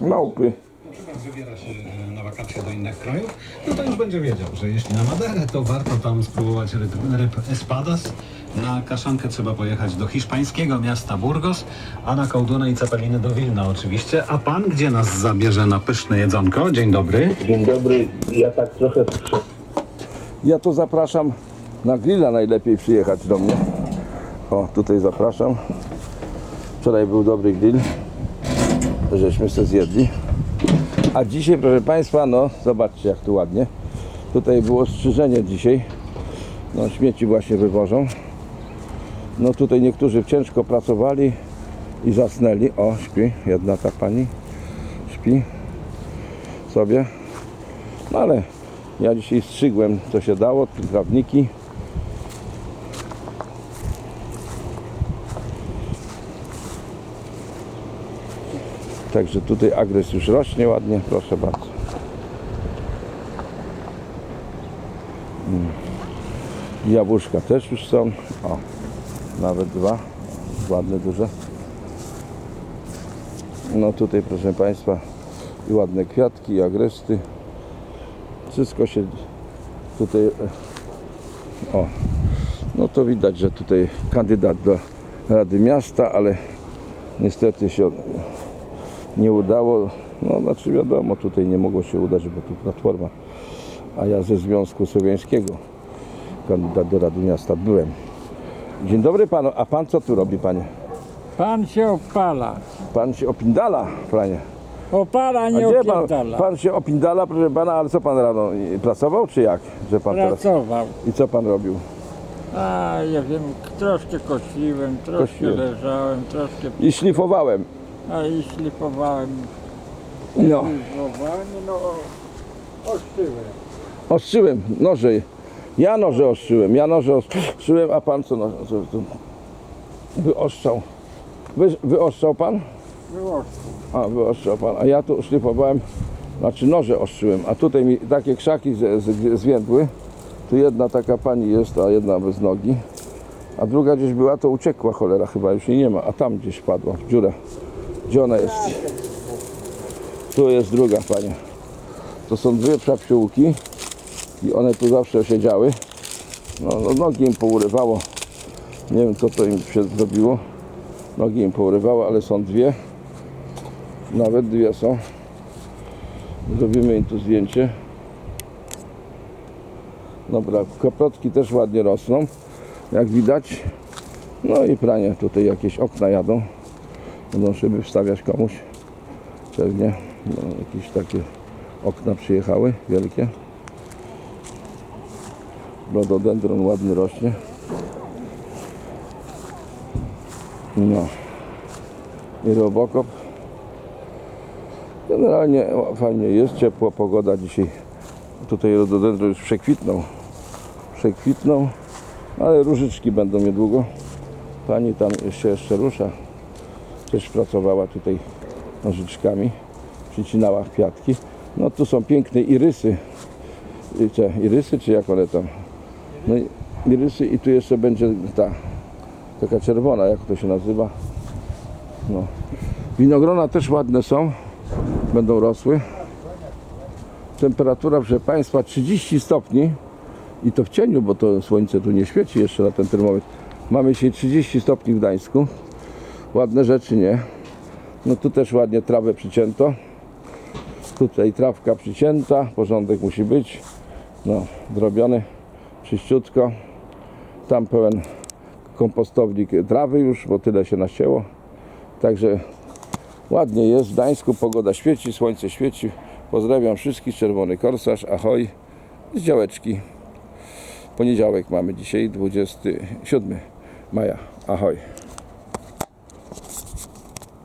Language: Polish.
Małpy. na przykład wybiera się e, na wakacje do innych krajów, no to już będzie wiedział, że jeśli na Maderę, to warto tam spróbować ryb, ryb espadas. Na kaszankę trzeba pojechać do hiszpańskiego miasta Burgos, a na kołdunę i cepeliny do Wilna oczywiście. A pan gdzie nas zabierze na pyszne jedzonko? Dzień dobry. Dzień dobry, ja tak trochę Ja to zapraszam na grilla najlepiej przyjechać do mnie. O, tutaj zapraszam. Wczoraj był dobry grill. Żeśmy se zjedli. A dzisiaj, proszę Państwa, no zobaczcie jak tu ładnie. Tutaj było strzyżenie dzisiaj. No śmieci właśnie wywożą. No tutaj niektórzy ciężko pracowali i zasnęli. O, śpi. Jedna ta pani śpi sobie. No ale ja dzisiaj strzygłem co się dało, trawniki. Także tutaj agres już rośnie ładnie, proszę bardzo. Mm. Jabłuszka też już są. O, nawet dwa. Ładne, duże. No tutaj proszę Państwa i ładne kwiatki, i agresty. Wszystko się tutaj e, o no to widać, że tutaj kandydat do Rady Miasta, ale niestety się nie udało. No znaczy wiadomo, tutaj nie mogło się udać, bo tu platforma. A ja ze Związku Słowiańskiego kandydat do Rady Miasta byłem. Dzień dobry panu, a pan co tu robi panie? Pan się opala. Pan się opindala, panie. Opala, nie gdzie pan, opierdala. pan się opindala, proszę pana, ale co pan rano pracował, czy jak? Że pan teraz... Pracował. I co pan robił? A ja wiem, troszkę kosiłem, troszkę Kosiłem. leżałem, troszkę... I szlifowałem. A i szlifowałem. No. Szlifowanie, no... Oszczyłem. Ostrzyłem noże. Ja noże ostrzyłem, ja noże ostrzyłem, a pan co, no, co wyoszczał? Wy, wyoszczał pan? Było. A, wyostrzał pan. A ja tu szlifowałem, znaczy noże ostrzyłem, a tutaj mi takie krzaki z, z, zwiędły. Tu jedna taka pani jest, a jedna bez nogi. A druga gdzieś była, to uciekła cholera, chyba już jej nie ma. A tam gdzieś padła, w dziurę. Gdzie ona jest? Tu jest druga pani. To są dwie psiapsiółki i one tu zawsze siedziały. No, no nogi im pourywało. Nie wiem co to im się zrobiło. Nogi im pourywało, ale są dwie. Nawet dwie są. Zrobimy im tu zdjęcie. Dobra, kaprotki też ładnie rosną, jak widać. No i pranie, tutaj jakieś okna jadą. Będą szyby wstawiać komuś. Pewnie no, jakieś takie okna przyjechały, wielkie. Rododendron ładny rośnie. No. I robokop. Generalnie fajnie jest, ciepła pogoda dzisiaj. Tutaj rododendron już przekwitnął. Przekwitnął, ale różyczki będą niedługo. Pani tam się jeszcze rusza. Też pracowała tutaj nożyczkami. Przycinała kwiatki. No tu są piękne irysy. Irysy, czy jak one tam? No irysy i tu jeszcze będzie ta taka czerwona, jak to się nazywa. No. Winogrona też ładne są będą rosły. Temperatura, proszę Państwa, 30 stopni i to w cieniu, bo to słońce tu nie świeci jeszcze na ten termometr. Mamy dzisiaj 30 stopni w Gdańsku. Ładne rzeczy, nie? No tu też ładnie trawę przycięto. Tutaj trawka przycięta, porządek musi być. No, zrobiony czyściutko. Tam pełen kompostownik trawy już, bo tyle się nasięło. Także Ładnie jest w Gdańsku, pogoda świeci, słońce świeci. Pozdrawiam wszystkich, Czerwony Korsarz, ahoj, z działeczki. Poniedziałek mamy dzisiaj, 27 maja, ahoj.